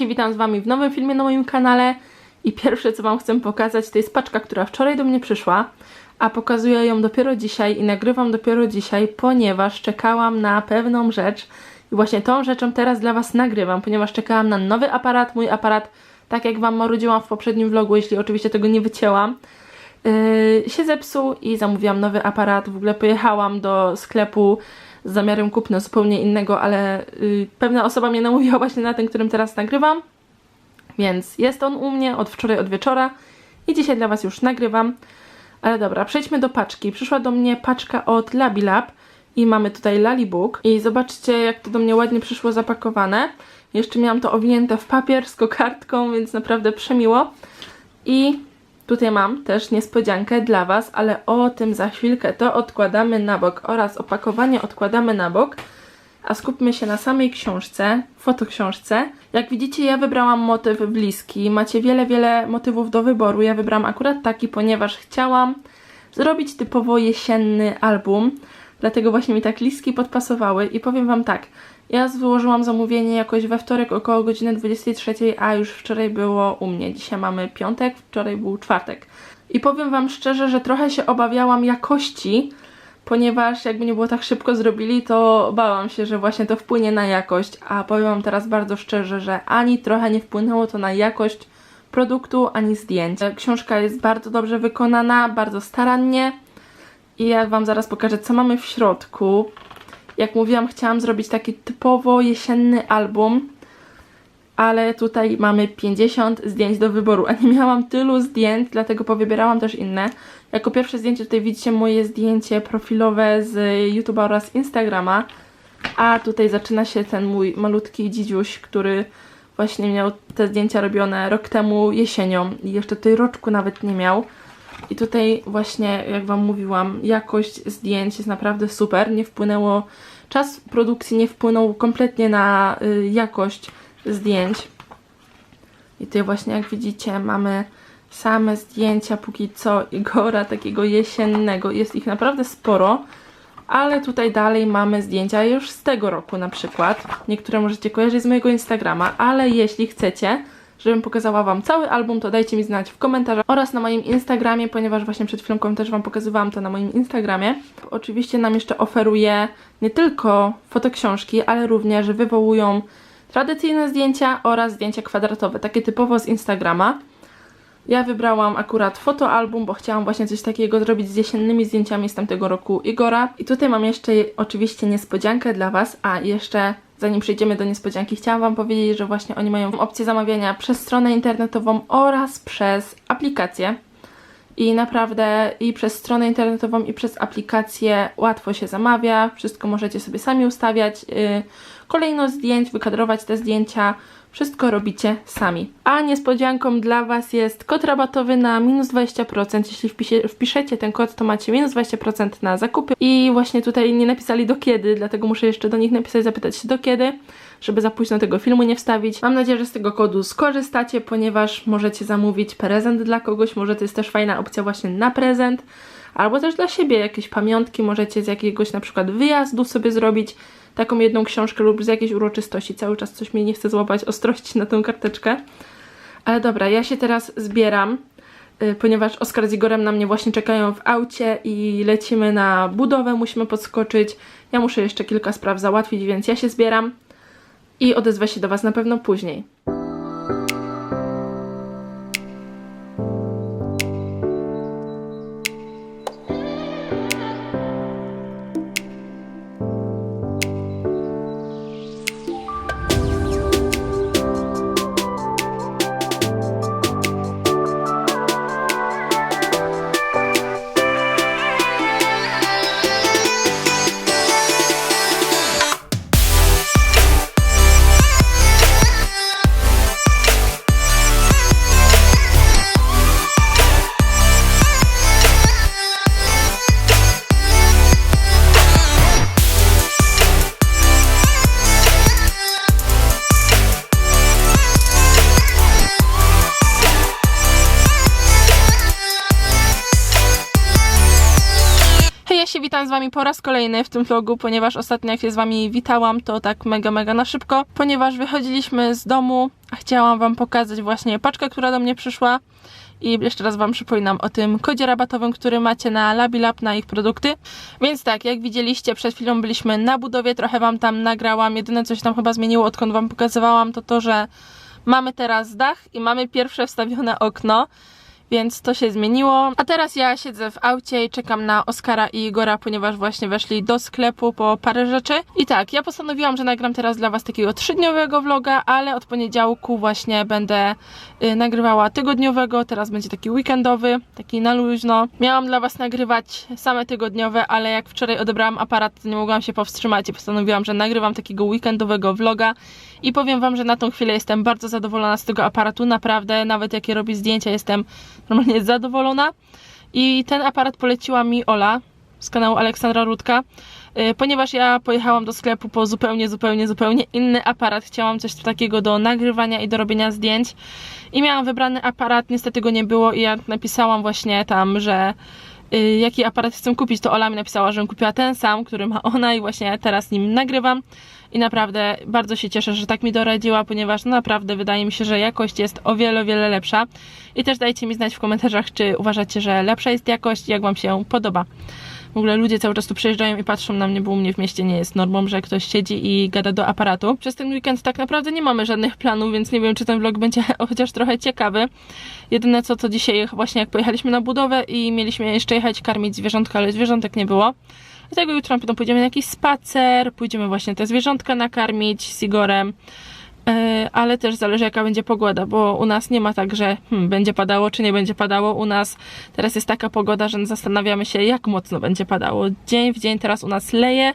ja witam z Wami w nowym filmie na moim kanale i pierwsze co Wam chcę pokazać to jest paczka, która wczoraj do mnie przyszła, a pokazuję ją dopiero dzisiaj i nagrywam dopiero dzisiaj, ponieważ czekałam na pewną rzecz i właśnie tą rzeczą teraz dla Was nagrywam, ponieważ czekałam na nowy aparat, mój aparat, tak jak Wam marudziłam w poprzednim vlogu, jeśli oczywiście tego nie wycięłam, yy, się zepsuł i zamówiłam nowy aparat, w ogóle pojechałam do sklepu z zamiarem kupna zupełnie innego, ale y, pewna osoba mnie namówiła właśnie na ten, którym teraz nagrywam. Więc jest on u mnie od wczoraj od wieczora i dzisiaj dla Was już nagrywam. Ale dobra, przejdźmy do paczki. Przyszła do mnie paczka od Labilab i mamy tutaj Lalibook. I zobaczcie, jak to do mnie ładnie przyszło zapakowane. Jeszcze miałam to owinięte w papier z kokardką, więc naprawdę przemiło. I Tutaj mam też niespodziankę dla Was, ale o tym za chwilkę. To odkładamy na bok oraz opakowanie odkładamy na bok. A skupmy się na samej książce, fotoksiążce. Jak widzicie, ja wybrałam motyw bliski. Macie wiele, wiele motywów do wyboru. Ja wybrałam akurat taki, ponieważ chciałam zrobić typowo jesienny album. Dlatego właśnie mi tak listki podpasowały i powiem Wam tak. Ja złożyłam zamówienie jakoś we wtorek około godziny 23, a już wczoraj było u mnie. Dzisiaj mamy piątek, wczoraj był czwartek. I powiem Wam szczerze, że trochę się obawiałam jakości, ponieważ jakby nie było tak szybko zrobili, to bałam się, że właśnie to wpłynie na jakość. A powiem Wam teraz bardzo szczerze, że ani trochę nie wpłynęło to na jakość produktu, ani zdjęć. Książka jest bardzo dobrze wykonana, bardzo starannie. I ja Wam zaraz pokażę, co mamy w środku. Jak mówiłam, chciałam zrobić taki typowo jesienny album, ale tutaj mamy 50 zdjęć do wyboru, a nie miałam tylu zdjęć, dlatego powybierałam też inne. Jako pierwsze zdjęcie tutaj widzicie moje zdjęcie profilowe z YouTube'a oraz Instagrama, a tutaj zaczyna się ten mój malutki dzidziuś, który właśnie miał te zdjęcia robione rok temu jesienią i jeszcze tej roczku nawet nie miał. I tutaj właśnie, jak Wam mówiłam, jakość zdjęć jest naprawdę super. Nie wpłynęło, czas produkcji nie wpłynął kompletnie na y, jakość zdjęć. I tutaj właśnie, jak widzicie, mamy same zdjęcia póki co Igora, takiego jesiennego. Jest ich naprawdę sporo. Ale tutaj dalej mamy zdjęcia już z tego roku na przykład. Niektóre możecie kojarzyć z mojego Instagrama, ale jeśli chcecie, żebym pokazała Wam cały album, to dajcie mi znać w komentarzach oraz na moim Instagramie, ponieważ właśnie przed chwilką też Wam pokazywałam to na moim Instagramie. Oczywiście nam jeszcze oferuje nie tylko fotoksiążki, ale również wywołują tradycyjne zdjęcia oraz zdjęcia kwadratowe, takie typowo z Instagrama. Ja wybrałam akurat fotoalbum, bo chciałam właśnie coś takiego zrobić z jesiennymi zdjęciami z tamtego roku Igora. I tutaj mam jeszcze oczywiście niespodziankę dla Was, a jeszcze zanim przejdziemy do niespodzianki, chciałam Wam powiedzieć, że właśnie oni mają opcję zamawiania przez stronę internetową oraz przez aplikację. I naprawdę i przez stronę internetową, i przez aplikację łatwo się zamawia. Wszystko możecie sobie sami ustawiać. Yy, kolejność zdjęć, wykadrować te zdjęcia. Wszystko robicie sami. A niespodzianką dla Was jest kod rabatowy na minus 20%. Jeśli wpisie, wpiszecie ten kod, to macie minus 20% na zakupy. I właśnie tutaj nie napisali do kiedy, dlatego muszę jeszcze do nich napisać, zapytać się do kiedy, żeby za późno tego filmu nie wstawić. Mam nadzieję, że z tego kodu skorzystacie, ponieważ możecie zamówić prezent dla kogoś. Może to jest też fajna opcja właśnie na prezent. Albo też dla siebie jakieś pamiątki możecie z jakiegoś na przykład wyjazdu sobie zrobić taką jedną książkę lub z jakiejś uroczystości. Cały czas coś mnie nie chce złapać ostrości na tę karteczkę. Ale dobra, ja się teraz zbieram, y, ponieważ Oskar z Igorem na mnie właśnie czekają w aucie i lecimy na budowę, musimy podskoczyć. Ja muszę jeszcze kilka spraw załatwić, więc ja się zbieram i odezwę się do Was na pewno później. Witam z Wami po raz kolejny w tym vlogu, ponieważ ostatnio jak się z Wami witałam, to tak mega, mega na szybko, ponieważ wychodziliśmy z domu, a chciałam Wam pokazać właśnie paczkę, która do mnie przyszła i jeszcze raz Wam przypominam o tym kodzie rabatowym, który macie na Labilab na ich produkty. Więc tak, jak widzieliście, przed chwilą byliśmy na budowie, trochę Wam tam nagrałam. Jedyne, co się tam chyba zmieniło, odkąd Wam pokazywałam, to to, że mamy teraz dach i mamy pierwsze wstawione okno więc to się zmieniło. A teraz ja siedzę w aucie i czekam na Oskara i Igora, ponieważ właśnie weszli do sklepu po parę rzeczy. I tak, ja postanowiłam, że nagram teraz dla Was takiego trzydniowego vloga, ale od poniedziałku właśnie będę y, nagrywała tygodniowego, teraz będzie taki weekendowy, taki na luźno. Miałam dla Was nagrywać same tygodniowe, ale jak wczoraj odebrałam aparat, to nie mogłam się powstrzymać i postanowiłam, że nagrywam takiego weekendowego vloga i powiem Wam, że na tą chwilę jestem bardzo zadowolona z tego aparatu, naprawdę, nawet jak je robię zdjęcia, jestem normalnie zadowolona. I ten aparat poleciła mi Ola z kanału Aleksandra Rudka, y, ponieważ ja pojechałam do sklepu po zupełnie, zupełnie, zupełnie inny aparat. Chciałam coś takiego do nagrywania i do robienia zdjęć. I miałam wybrany aparat, niestety go nie było i ja napisałam właśnie tam, że y, jaki aparat chcę kupić, to Ola mi napisała, że kupiła ten sam, który ma ona i właśnie teraz nim nagrywam i naprawdę bardzo się cieszę, że tak mi doradziła, ponieważ no naprawdę wydaje mi się, że jakość jest o wiele, wiele lepsza i też dajcie mi znać w komentarzach, czy uważacie, że lepsza jest jakość, jak Wam się podoba. W ogóle ludzie cały czas tu przyjeżdżają i patrzą na mnie, bo u mnie w mieście nie jest normą, że ktoś siedzi i gada do aparatu. Przez ten weekend tak naprawdę nie mamy żadnych planów, więc nie wiem, czy ten vlog będzie chociaż trochę ciekawy. Jedyne co, to dzisiaj właśnie jak pojechaliśmy na budowę i mieliśmy jeszcze jechać karmić zwierzątka, ale zwierzątek nie było. Dlatego jutro na pewno pójdziemy na jakiś spacer, pójdziemy właśnie te zwierzątka nakarmić z Igorem. E, ale też zależy jaka będzie pogoda, bo u nas nie ma tak, że hmm, będzie padało czy nie będzie padało. U nas teraz jest taka pogoda, że zastanawiamy się jak mocno będzie padało. Dzień w dzień teraz u nas leje,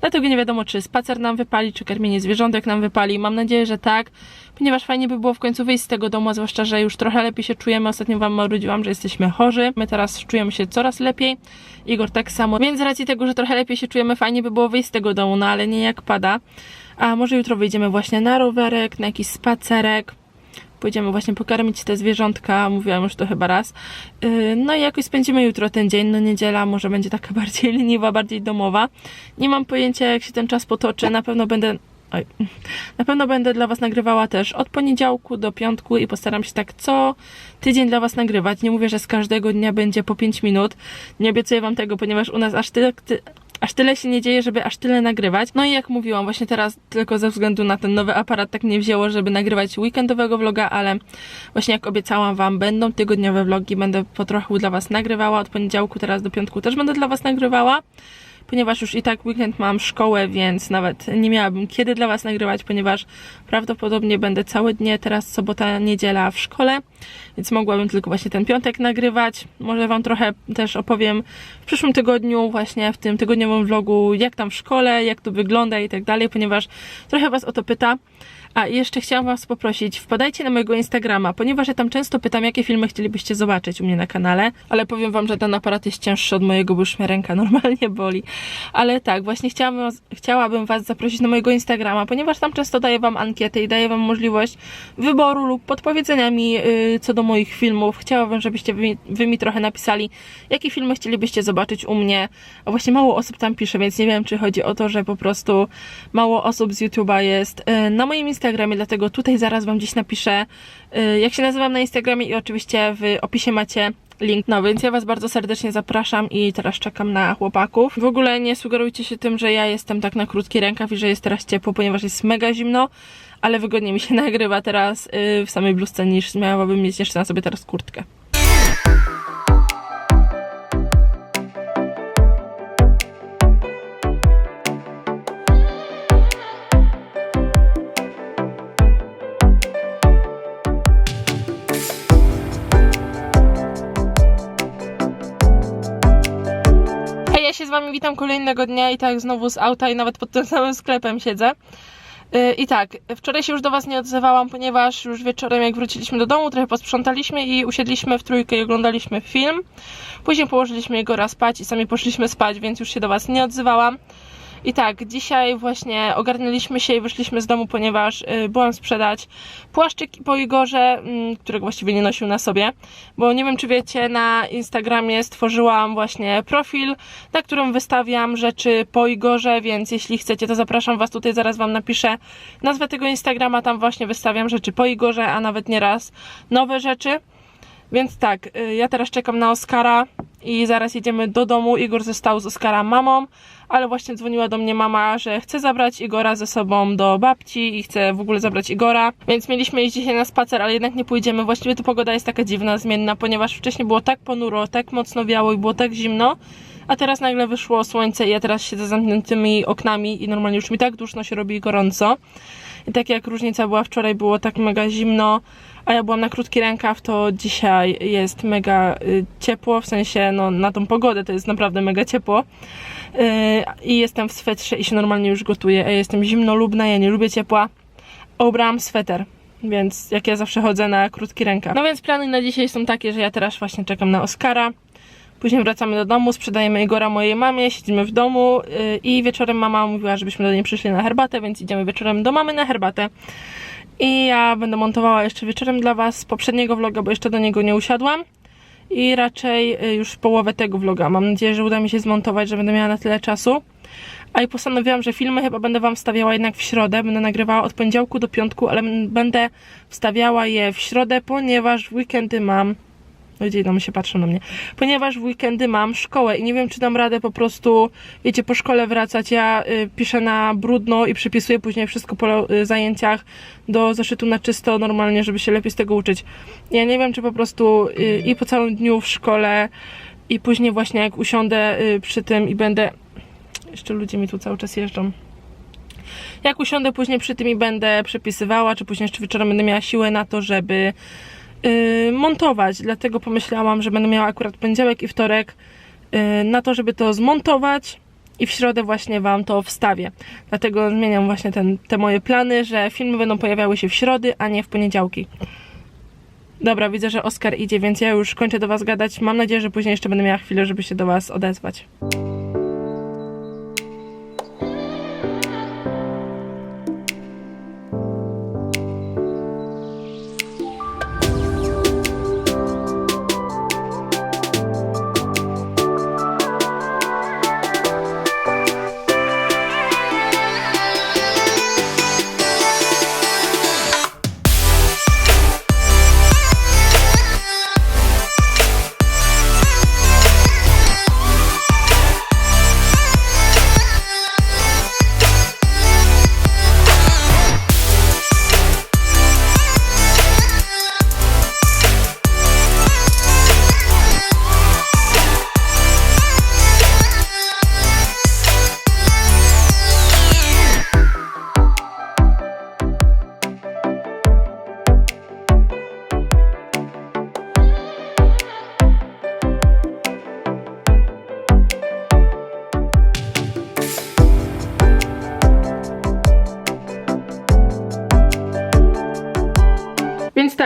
dlatego nie wiadomo czy spacer nam wypali, czy karmienie zwierzątek nam wypali. Mam nadzieję, że tak, ponieważ fajnie by było w końcu wyjść z tego domu, zwłaszcza, że już trochę lepiej się czujemy. Ostatnio Wam marudziłam, że jesteśmy chorzy. My teraz czujemy się coraz lepiej. Igor tak samo. Więc z racji tego, że trochę lepiej się czujemy, fajnie by było wyjść z tego domu, no ale nie jak pada. A może jutro wyjdziemy właśnie na rowerek, na jakiś spacerek. Pójdziemy właśnie pokarmić te zwierzątka, mówiłam już to chyba raz. Yy, no i jakoś spędzimy jutro ten dzień, no niedziela może będzie taka bardziej leniwa, bardziej domowa. Nie mam pojęcia jak się ten czas potoczy, na pewno będę Oj. Na pewno będę dla Was nagrywała też od poniedziałku do piątku i postaram się tak co tydzień dla Was nagrywać. Nie mówię, że z każdego dnia będzie po 5 minut. Nie obiecuję Wam tego, ponieważ u nas aż tyle, ty, aż tyle się nie dzieje, żeby aż tyle nagrywać. No i jak mówiłam, właśnie teraz tylko ze względu na ten nowy aparat tak nie wzięło, żeby nagrywać weekendowego vloga, ale właśnie jak obiecałam Wam, będą tygodniowe vlogi, będę po trochu dla Was nagrywała. Od poniedziałku teraz do piątku też będę dla Was nagrywała ponieważ już i tak weekend mam szkołę, więc nawet nie miałabym kiedy dla Was nagrywać, ponieważ prawdopodobnie będę całe dnie, teraz sobota, niedziela w szkole, więc mogłabym tylko właśnie ten piątek nagrywać. Może Wam trochę też opowiem w przyszłym tygodniu, właśnie w tym tygodniowym vlogu, jak tam w szkole, jak to wygląda i tak dalej, ponieważ trochę Was o to pyta. A jeszcze chciałam Was poprosić, wpadajcie na mojego Instagrama, ponieważ ja tam często pytam, jakie filmy chcielibyście zobaczyć u mnie na kanale, ale powiem Wam, że ten aparat jest cięższy od mojego, bo już mnie ręka normalnie boli. Ale tak, właśnie chciałabym, chciałabym Was zaprosić na mojego Instagrama, ponieważ tam często daję Wam ankiety i daję Wam możliwość wyboru lub podpowiedzenia mi yy, co do moich filmów. Chciałabym, żebyście wy, wy mi trochę napisali, jakie filmy chcielibyście zobaczyć u mnie. A właśnie mało osób tam pisze, więc nie wiem, czy chodzi o to, że po prostu mało osób z YouTube'a jest yy, na moim Instagramie Instagramie, dlatego tutaj zaraz Wam gdzieś napiszę, y, jak się nazywam na Instagramie i oczywiście w opisie macie link. No więc ja Was bardzo serdecznie zapraszam i teraz czekam na chłopaków. W ogóle nie sugerujcie się tym, że ja jestem tak na krótki rękaw i że jest teraz ciepło, ponieważ jest mega zimno, ale wygodnie mi się nagrywa teraz y, w samej bluzce niż miałabym mieć jeszcze na sobie teraz kurtkę. Wami witam kolejnego dnia i tak znowu z auta i nawet pod tym samym sklepem siedzę. Y, I tak, wczoraj się już do Was nie odzywałam, ponieważ już wieczorem jak wróciliśmy do domu, trochę posprzątaliśmy i usiedliśmy w trójkę i oglądaliśmy film. Później położyliśmy jego raz spać i sami poszliśmy spać, więc już się do Was nie odzywałam. I tak, dzisiaj właśnie ogarnęliśmy się i wyszliśmy z domu, ponieważ y, byłam sprzedać płaszczyk po Igorze, mm, którego właściwie nie nosił na sobie, bo nie wiem czy wiecie, na Instagramie stworzyłam właśnie profil, na którym wystawiam rzeczy po Igorze, więc jeśli chcecie, to zapraszam Was tutaj, zaraz Wam napiszę nazwę tego Instagrama, tam właśnie wystawiam rzeczy po Igorze, a nawet nieraz nowe rzeczy. Więc tak, y, ja teraz czekam na Oskara i zaraz jedziemy do domu. Igor został z Oskara mamą, ale właśnie dzwoniła do mnie mama, że chce zabrać Igora ze sobą do babci i chce w ogóle zabrać Igora. Więc mieliśmy iść dzisiaj na spacer, ale jednak nie pójdziemy. Właściwie to pogoda jest taka dziwna, zmienna, ponieważ wcześniej było tak ponuro, tak mocno wiało i było tak zimno. A teraz nagle wyszło słońce i ja teraz siedzę z zamkniętymi oknami i normalnie już mi tak duszno się robi gorąco. I tak jak różnica była wczoraj, było tak mega zimno, a ja byłam na krótki rękaw, to dzisiaj jest mega y, ciepło, w sensie no, na tą pogodę to jest naprawdę mega ciepło. Y, I jestem w swetrze i się normalnie już gotuję. Ja jestem zimnolubna, ja nie lubię ciepła. Obrałam sweter. Więc jak ja zawsze chodzę na krótki rękaw. No więc plany na dzisiaj są takie, że ja teraz właśnie czekam na Oskara. Później wracamy do domu, sprzedajemy Igora mojej mamie, siedzimy w domu yy, i wieczorem mama mówiła, żebyśmy do niej przyszli na herbatę, więc idziemy wieczorem do mamy na herbatę. I ja będę montowała jeszcze wieczorem dla Was poprzedniego vloga, bo jeszcze do niego nie usiadłam. I raczej y, już połowę tego vloga. Mam nadzieję, że uda mi się zmontować, że będę miała na tyle czasu. A i postanowiłam, że filmy chyba będę Wam wstawiała jednak w środę. Będę nagrywała od poniedziałku do piątku, ale będę wstawiała je w środę, ponieważ w weekendy mam Ludzie tam się patrzą na mnie. Ponieważ w weekendy mam szkołę i nie wiem, czy dam radę po prostu, wiecie, po szkole wracać. Ja y, piszę na brudno i przypisuję później wszystko po y, zajęciach do zeszytu na czysto normalnie, żeby się lepiej z tego uczyć. Ja nie wiem, czy po prostu y, i po całym dniu w szkole i później właśnie jak usiądę y, przy tym i będę... Jeszcze ludzie mi tu cały czas jeżdżą. Jak usiądę później przy tym i będę przepisywała, czy później jeszcze wieczorem będę miała siłę na to, żeby Y, montować, dlatego pomyślałam, że będę miała akurat poniedziałek i wtorek y, na to, żeby to zmontować i w środę właśnie Wam to wstawię. Dlatego zmieniam właśnie ten, te moje plany, że filmy będą pojawiały się w środy, a nie w poniedziałki. Dobra, widzę, że Oskar idzie, więc ja już kończę do Was gadać. Mam nadzieję, że później jeszcze będę miała chwilę, żeby się do Was odezwać.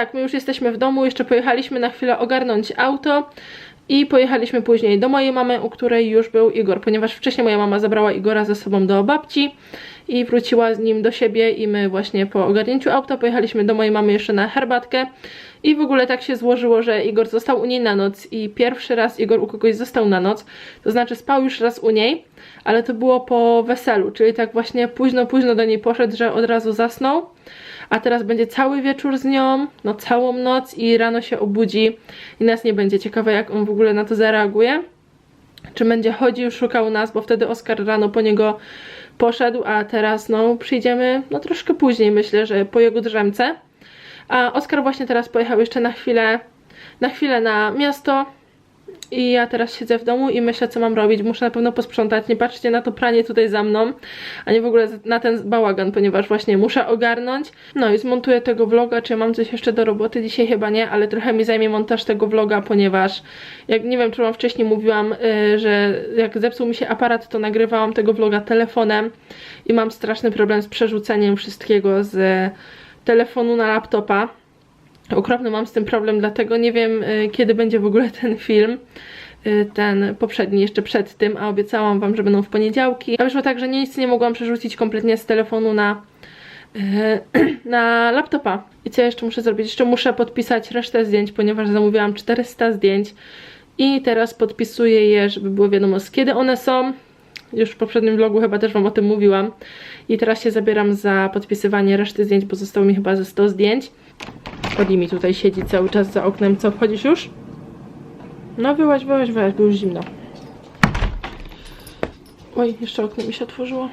Tak, my już jesteśmy w domu, jeszcze pojechaliśmy na chwilę ogarnąć auto i pojechaliśmy później do mojej mamy, u której już był Igor, ponieważ wcześniej moja mama zabrała Igora ze sobą do babci i wróciła z nim do siebie i my właśnie po ogarnięciu auta pojechaliśmy do mojej mamy jeszcze na herbatkę i w ogóle tak się złożyło, że Igor został u niej na noc i pierwszy raz Igor u kogoś został na noc, to znaczy spał już raz u niej, ale to było po weselu, czyli tak właśnie późno, późno do niej poszedł, że od razu zasnął a teraz będzie cały wieczór z nią, no całą noc i rano się obudzi i nas nie będzie. Ciekawe jak on w ogóle na to zareaguje. Czy będzie chodził, szukał nas, bo wtedy Oskar rano po niego poszedł, a teraz no przyjdziemy no troszkę później myślę, że po jego drzemce. A Oskar właśnie teraz pojechał jeszcze na chwilę na chwilę na miasto i ja teraz siedzę w domu i myślę, co mam robić. Muszę na pewno posprzątać. Nie patrzcie na to pranie tutaj za mną, a nie w ogóle na ten bałagan, ponieważ właśnie muszę ogarnąć. No i zmontuję tego vloga. Czy mam coś jeszcze do roboty? Dzisiaj chyba nie, ale trochę mi zajmie montaż tego vloga, ponieważ jak nie wiem, czy wam wcześniej mówiłam, yy, że jak zepsuł mi się aparat, to nagrywałam tego vloga telefonem i mam straszny problem z przerzuceniem wszystkiego z telefonu na laptopa Okropny mam z tym problem, dlatego nie wiem y, kiedy będzie w ogóle ten film. y, ten poprzedni jeszcze przed tym, a obiecałam wam, że będą w poniedziałki. A wyszło tak, że nic nie mogłam przerzucić kompletnie z telefonu na e, na laptopa. I co jeszcze muszę zrobić? Jeszcze muszę podpisać resztę zdjęć, ponieważ zamówiłam 400 zdjęć i teraz podpisuję je, żeby było wiadomo z kiedy one są. Już w poprzednim vlogu chyba też Wam o tym mówiłam. I teraz się zabieram za podpisywanie reszty zdjęć, bo zostało mi chyba ze 100 zdjęć. Chodzi mi tutaj siedzi cały czas za oknem. Co, wchodzisz już? No wyłaź, wyłaź, wyłaź, bo już zimno. Oj, jeszcze okno mi się otworzyło.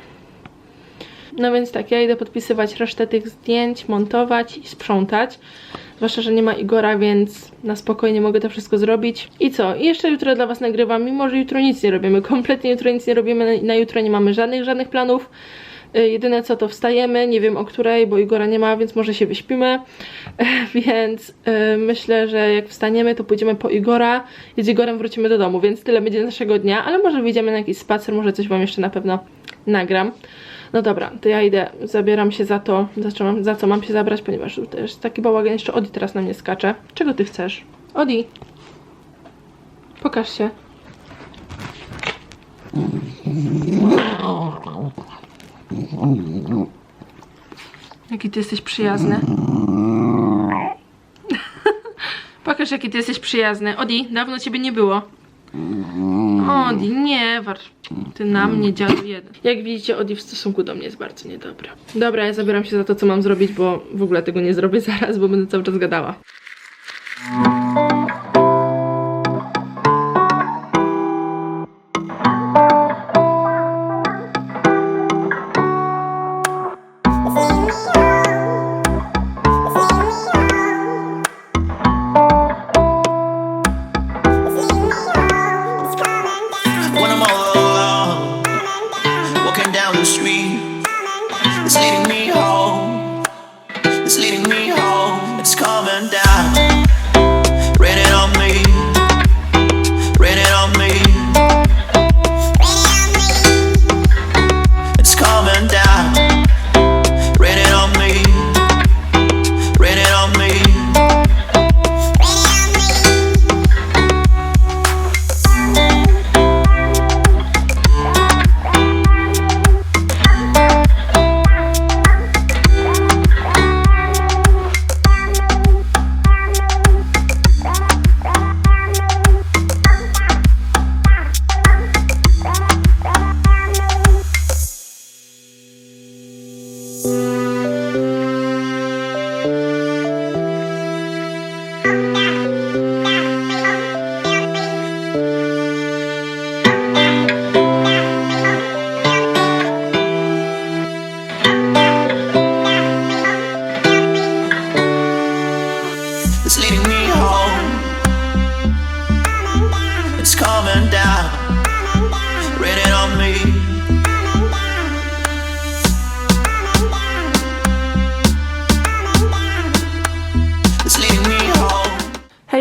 No więc tak, ja idę podpisywać resztę tych zdjęć, montować i sprzątać. Zwłaszcza, że nie ma Igora, więc na spokojnie mogę to wszystko zrobić. I co? I jeszcze jutro dla Was nagrywam, mimo że jutro nic nie robimy. Kompletnie jutro nic nie robimy, na jutro nie mamy żadnych, żadnych planów. Y, Jedyne co to wstajemy, nie wiem o której, bo Igora nie ma, więc może się wyśpimy. Więc y, myślę, że jak wstaniemy, to pójdziemy po Igora i z Igorem wrócimy do domu, więc tyle będzie naszego dnia, ale może wyjdziemy na jakiś spacer, może coś Wam jeszcze na pewno nagram. No dobra, to ja idę, zabieram się za to, za co mam, za co mam się zabrać, ponieważ tu też taki bałagan, jeszcze Odi teraz na mnie skacze. Czego ty chcesz? Odi! Pokaż się. Jaki ty jesteś przyjazny. Pokaż, jaki ty jesteś przyjazny. Odi, dawno ciebie nie było. Odi, nie warcz. Ty na mnie, dziadu jeden. Jak widzicie, Odi w stosunku do mnie jest bardzo niedobra. Dobra, ja zabieram się za to, co mam zrobić, bo w ogóle tego nie zrobię zaraz, bo będę cały czas gadała.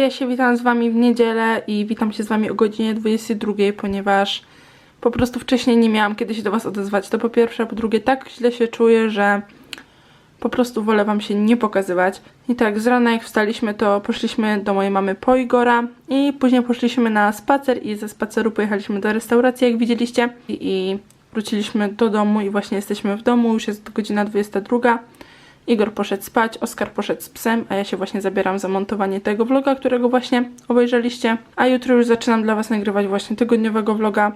Ja się witam z Wami w niedzielę i witam się z Wami o godzinie 22, ponieważ po prostu wcześniej nie miałam kiedy się do Was odezwać. To po pierwsze, a po drugie tak źle się czuję, że po prostu wolę Wam się nie pokazywać. I tak, z rana jak wstaliśmy, to poszliśmy do mojej mamy po Igora i później poszliśmy na spacer i ze spaceru pojechaliśmy do restauracji, jak widzieliście. I, i wróciliśmy do domu i właśnie jesteśmy w domu, już jest godzina 22. Igor poszedł spać, Oskar poszedł z psem, a ja się właśnie zabieram za montowanie tego vloga, którego właśnie obejrzeliście. A jutro już zaczynam dla Was nagrywać właśnie tygodniowego vloga.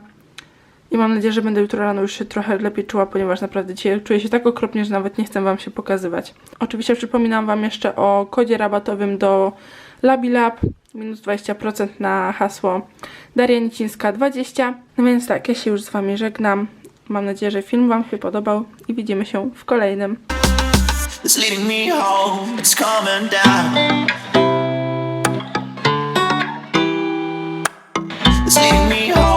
I mam nadzieję, że będę jutro rano już się trochę lepiej czuła, ponieważ naprawdę dzisiaj czuję się tak okropnie, że nawet nie chcę Wam się pokazywać. Oczywiście przypominam Wam jeszcze o kodzie rabatowym do Labilab, minus 20% na hasło Daria Nicińska 20. No więc tak, ja się już z Wami żegnam. Mam nadzieję, że film Wam się podobał i widzimy się w kolejnym. that's leading me home. It's coming down. It's leading me home.